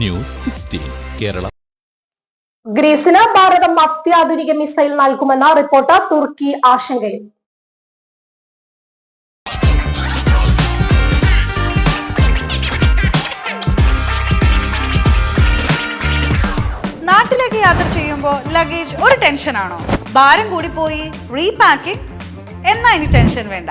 News sixteen Kerala. ഗ്രീസിന് Bharatam അത്യാധുനിക missile നൽകുമെന്ന report തുർക്കി ആശങ്കയിൽ. നാട്ടിലേക്ക് യാത്ര ചെയ്യുമ്പോൾ ലഗേജ് ഒരു ടെൻഷനാണോ ഭാരം കൂടി പോയി റീപാക്കിംഗ് എന്നാ ഇനി ടെൻഷൻ വേണ്ട.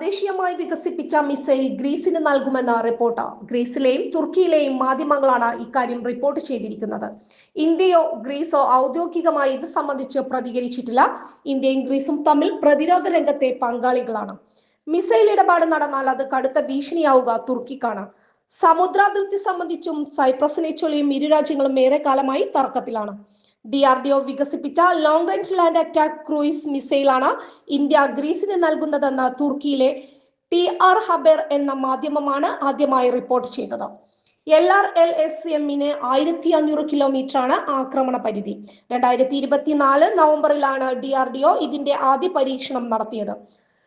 തദ്ദേശീയമായി വികസിപ്പിച്ച മിസൈൽ ഗ്രീസിന് നൽകുമെന്ന റിപ്പോർട്ട്. ഗ്രീസിലെയും തുർക്കിയിലെയും മാധ്യമങ്ങളാണ് ഇക്കാര്യം റിപ്പോർട്ട് ചെയ്തിരിക്കുന്നത്. ഇന്ത്യയോ ഗ്രീസോ ഔദ്യോഗികമായി ഇത് സംബന്ധിച്ച് പ്രതികരിച്ചിട്ടില്ല. ഇന്ത്യയും ഗ്രീസും തമ്മിൽ പ്രതിരോധ രംഗത്തെ പങ്കാളികളാണ്. മിസൈൽ ഇടപാട് നടന്നാൽ അത് കടുത്ത ഭീഷണിയാവുക തുർക്കിക്കാണ്. സമുദ്രാതിർത്തി സംബന്ധിച്ചും സൈപ്രസിനെ ചൊല്ലിയും ഇരു രാജ്യങ്ങളും ഏറെ കാലമായി തർക്കത്തിലാണ്. ഡി ആർ ഡി ഒ വികസിപ്പിച്ച long range land attack cruise മിസൈലാണ് India ഗ്രീസിന് നൽകുന്നതെന്ന് തുർക്കിയിലെ ടി ആർ ഹബർ എന്ന മാധ്യമമാണ് ആദ്യമായി റിപ്പോർട്ട് ചെയ്തത്. എൽ ആർ എൽ എസ് എമ്മിന് ആയിരത്തി അഞ്ഞൂറ് കിലോമീറ്റർ ആണ് ആക്രമണ പരിധി. രണ്ടായിരത്തി ഇരുപത്തിനാല് നവംബറിലാണ് ഡി ആർ ഡി ഒ ഇതിന്റെ ആദ്യ പരീക്ഷണം നടത്തിയത്.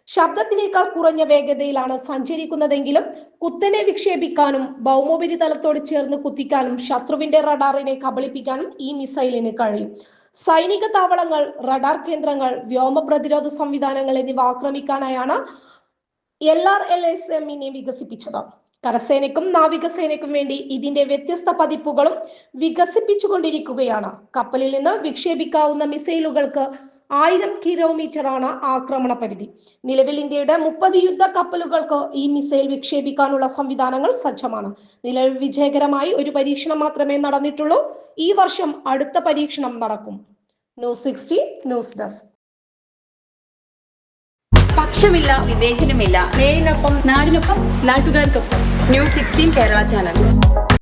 ശബ്ദത്തിനേക്കാൾ കുറഞ്ഞ വേഗതയിലാണ് സഞ്ചരിക്കുന്നതെങ്കിലും കുത്തനെ വിക്ഷേപിക്കാനും ഭൗമോപരിതലത്തോട് ചേർന്ന് കുത്തിക്കാനും ശത്രുവിന്റെ റഡാറിനെ കബളിപ്പിക്കാനും ഈ മിസൈലിന് കഴിയും. സൈനിക താവളങ്ങൾ റഡാർ കേന്ദ്രങ്ങൾ വ്യോമ പ്രതിരോധ സംവിധാനങ്ങൾ എന്നിവ ആക്രമിക്കാനായാണ് എൽ ആർ എൽ എസ് എമ്മിനെ വികസിപ്പിച്ചത്. കരസേനയ്ക്കും നാവികസേനയ്ക്കും വേണ്ടി ഇതിന്റെ വ്യത്യസ്ത പതിപ്പുകളും വികസിപ്പിച്ചുകൊണ്ടിരിക്കുകയാണ്. കപ്പലിൽ നിന്ന് വിക്ഷേപിക്കാവുന്ന മിസൈലുകൾക്ക് ആയിരം കിലോമീറ്റർ ആണ് ആക്രമണ പരിധി നിലവിൽ ഇന്ത്യയുടെ മുപ്പത് യുദ്ധ കപ്പലുകൾക്ക് ഈ മിസൈൽ വിക്ഷേപിക്കാനുള്ള സംവിധാനങ്ങൾ സജ്ജമാണ്. നിലവിൽ വിജയകരമായി ഒരു പരീക്ഷണം മാത്രമേ നടന്നിട്ടുള്ളൂ. ഈ വർഷം അടുത്ത പരീക്ഷണം നടക്കും. News sixty news desk. പക്ഷമില്ല വിവേചനമില്ല. നേരിനൊപ്പം നാടിനൊപ്പം നാട്ടുകാർക്കൊപ്പം. News sixteen Kerala channel.